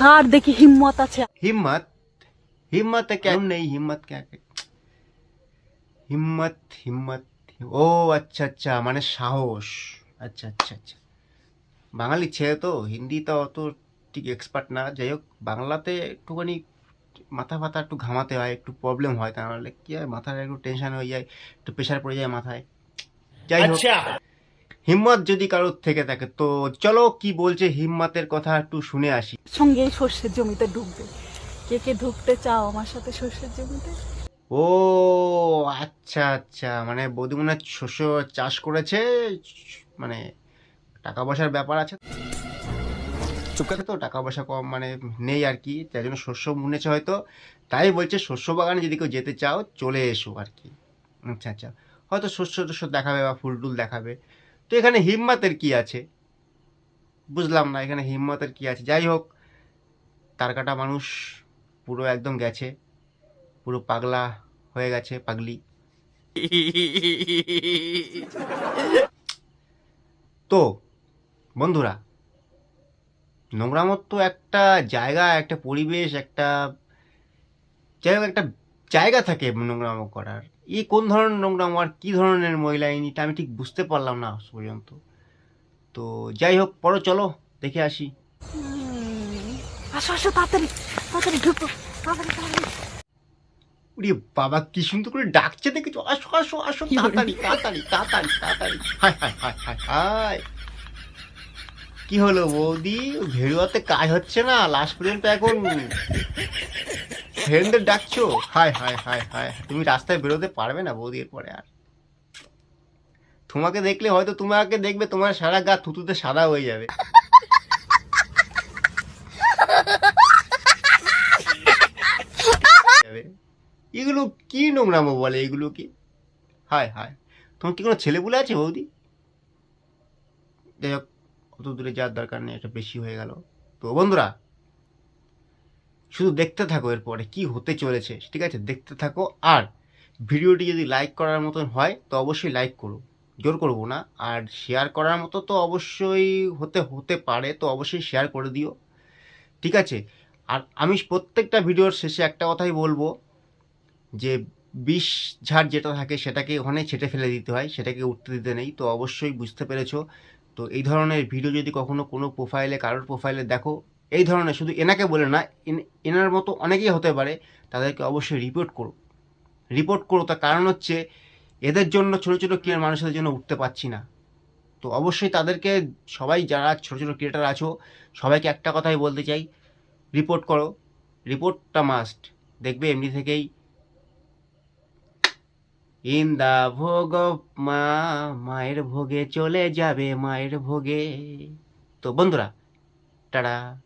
কার দেখি হিম্মত আছে हिम्मत हिम्मत क्या नहीं हिम्मत क्या হিম্মত হিম্মত ও আচ্ছা আচ্ছা মানে সাহস আচ্ছা আচ্ছা আচ্ছা বাঙালি ছেলে তো হিন্দি তো অত ঠিক এক্সপার্ট না যাই হোক বাংলাতে একটুখানি মাথা ফাথা একটু ঘামাতে হয় একটু প্রবলেম হয় তা নাহলে কি হয় মাথায় একটু টেনশন হয়ে যায় একটু প্রেশার পড়ে যায় মাথায় যাই হোক হিম্মত যদি কারোর থেকে থাকে তো চলো কি বলছে হিম্মতের কথা একটু শুনে আসি। সঙ্গে সর্ষের জমিতে ঢুকবে কে কে ঢুকতে চাও আমার সাথে সর্ষের জমিতে? ও আচ্ছা আচ্ছা মানে বৌদি মনে শস্য চাষ করেছে মানে টাকা পয়সার ব্যাপার আছে। চুপকাছে তো টাকা পয়সা কম মানে নেই আর কি তাই জন্য শস্য মুনেছে হয়তো তাই বলছে শস্য বাগানে যদি কেউ যেতে চাও চলে এসো আর কি। আচ্ছা আচ্ছা হয়তো শস্য টস্য দেখাবে বা ফুল টুল দেখাবে। তো এখানে হিম্মতের কি আছে? বুঝলাম না এখানে হিম্মতের কি আছে। যাই হোক, তার কাটা মানুষ পুরো একদম গেছে। পুরো পাগলা হয়ে গেছে, পাগলি। তো, বন্ধুরা নোংরামত তো একটা জায়গা, একটা পরিবেশ, একটা যাই একটা জায়গা থাকে নোংরামো করার। এই কোন ধরনের নোংরামো আর কী ধরনের মহিলা ইনিটা আমি ঠিক বুঝতে পারলাম না পর্যন্ত। তো যাই হোক পরে চলো দেখে আসি। আসো আসো তাড়াতাড়ি তাড়াতাড়ি ঢুকো তাড়াতাড়ি তাড়াতাড়ি। ওরে বাবা কি সুন্দর করে ডাকছে দেখেছ? আসো আসো আসো তাড়াতাড়ি তাড়াতাড়ি তাড়াতাড়ি তাড়াতাড়ি। হায় হায় হায় হায় হায়। কি হলো বৌদি? ভেরুয়াতে কাজ হচ্ছে না লাস্ট পর্যন্ত এখন। ফ্রেন্ডদের ডাকছো? হায় হায় হায় হায়। তুমি রাস্তায় বেরোতে পারবে না বৌদি এরপরে আর। তোমাকে দেখলে হয়তো তোমাকে দেখবে, তোমার সারা গা থুতুতে সাদা হয়ে যাবে। এগুলো কি নোংরামো বলে এগুলো কি? হায় হায়। তোমার কি কোনো ছেলেপুলে আছে বৌদি? যাই হোক, অত দূরে যাওয়ার দরকার নেই, এটা বেশি হয়ে গেল। তো বন্ধুরা শুধু দেখতে থাকো এরপরে কি হতে চলেছে, ঠিক আছে? দেখতে থাকো। আর ভিডিওটি যদি লাইক করার মতন হয়, তো অবশ্যই লাইক করো। জোর করব না। আর শেয়ার করার মতো তো অবশ্যই হতে হতে পারে, তো অবশ্যই শেয়ার করে দিও। ঠিক আছে? আর আমি প্রত্যেকটা ভিডিওর শেষে একটা কথাই বলব, যে বিষ ঝাড় যেটা থাকে সেটাকে ওখানে ছেটে ফেলে দিতে হয়, সেটাকে উঠতে দিতে নেই। তো অবশ্যই বুঝতে পেরেছ। তো এই ধরনের ভিডিও যদি কখনো কোনো প্রোফাইলে কারোর প্রোফাইলে দেখো এই ধরনের শুধু এনাকে বলে না, এন- এনার মতো অনেকেই হতে পারে তাদেরকে অবশ্যই রিপোর্ট করো রিপোর্ট করো তার কারণ হচ্ছে এদের জন্য ছোটো ছোটো ক্রিয়ার মানুষদের জন্য উঠতে পারছি না। তো অবশ্যই তাদেরকে সবাই যারা ছোটো ছোটো ক্রিয়েটার আছো, সবাইকে একটা কথাই বলতে চাই রিপোর্ট করো। রিপোর্টটা মাস্ট দেখবে এমনি থেকেই, ইন দা ভোগ মা, মায়ের ভোগে চলে যাবে, মায়ের ভোগে। তো বন্ধুরা, টাটা।